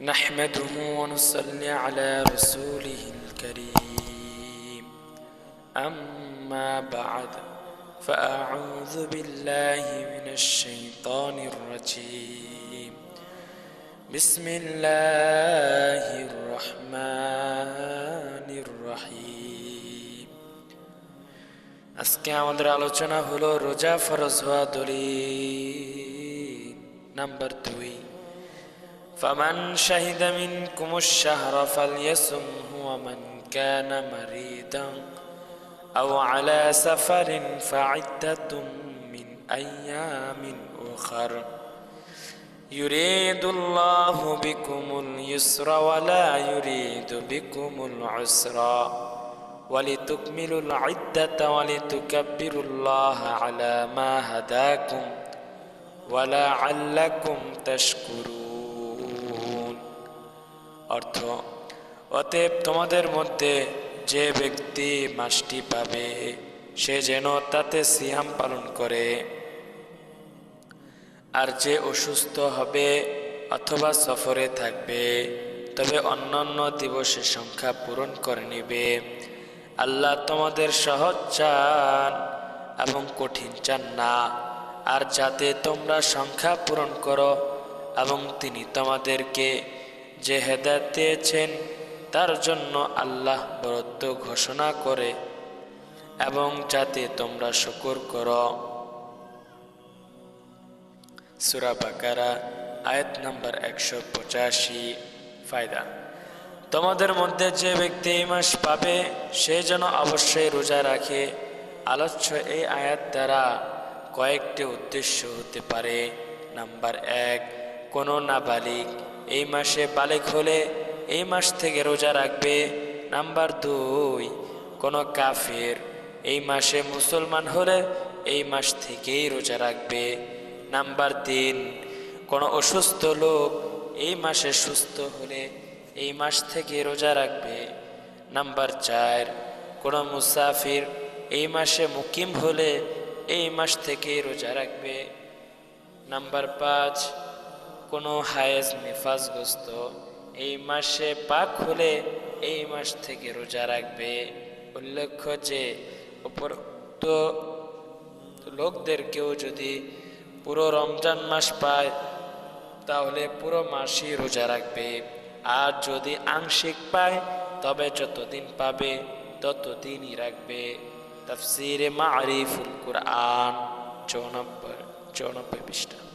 نحمده ونصلي على رسوله الكريم أما بعد فأعوذ بالله من الشيطان الرجيم بسم الله الرحمن الرحيم আজকে আমাদের আলোচনা হলো রোজা ফরজ হওয়া দলিল নাম্বার দুই فمن شهد منكم الشهر فليصمه ومن كان مريضا أو على سفر فعدة من أيام أخر. يريد الله بكم اليسر ولا يريد بكم العسر. ولتكملوا العدة ولتكبروا الله على ما هداكم ولعلكم تشكرون. অর্থ। অতএব তোমাদের মধ্যে যে ব্যক্তি মাসটি পাবে, সে যেন তাতে সিয়াম পালন করে। আর যে অসুস্থ হবে অথবা সফরে থাকবে, তবে অন্যান্য দিবসের সংখ্যা পূরণ করে নেবে। আল্লাহ তোমাদের সহজ চান এবং কঠিন চান না। আর যাতে তোমরা সংখ্যা পূরণ করো এবং তিনি তোমাদেরকে যে হেদায়ত দিয়েছেন, তার জন্য আল্লাহ বরত্ব ঘোষণা করে, এবং যাতে তোমরা শুকর করো। সুরা বাকারা, আয়াত নাম্বার একশো পঁচাশি, ফায়দা। তোমাদের মধ্যে যে ব্যক্তি এই মাস পাবে, সে যেন অবশ্যই রোজা রাখে। আলোচ্য এই আয়াত দ্বারা কয়েকটি উদ্দেশ্য হতে পারে। নাম্বার এক, কোনো নাবালিক এই মাসে বালেক হলে এই মাস থেকে রোজা রাখবে। নাম্বার দুই, কোনো কাফের এই মাসে মুসলমান হলে এই মাস থেকেই রোজা রাখবে। নাম্বার তিন, কোনো অসুস্থ লোক এই মাসে সুস্থ হলে এই মাস থেকে রোজা রাখবে। নাম্বার চার, কোনো মুসাফির এই মাসে মুকিম হলে এই মাস থেকেই রোজা রাখবে। নাম্বার পাঁচ কোনো হায়েজ নিফাজগ্রস্ত এই মাসে পাক হলে এই মাস থেকে রোজা রাখবে। উল্লেখ্য যে উপরোক্ত লোকদেরকেও যদি পুরো রমজান মাস পায়, তাহলে পুরো মাসই রোজা রাখবে। আর যদি আংশিক পায়, তবে যতদিন পাবে, ততদিনই রাখবে। তফসিরে মারিফুল কুরআন, চৌনব্বই চৌনব্বই পৃষ্ঠা।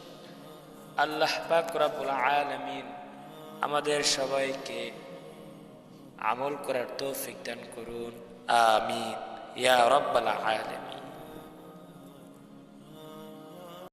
আল্লাহ পাক আলমিন আমাদের সবাইকে আমল করার তৌফিক দান করুন। আমিন। ইয়া রব্বাল আলামিন।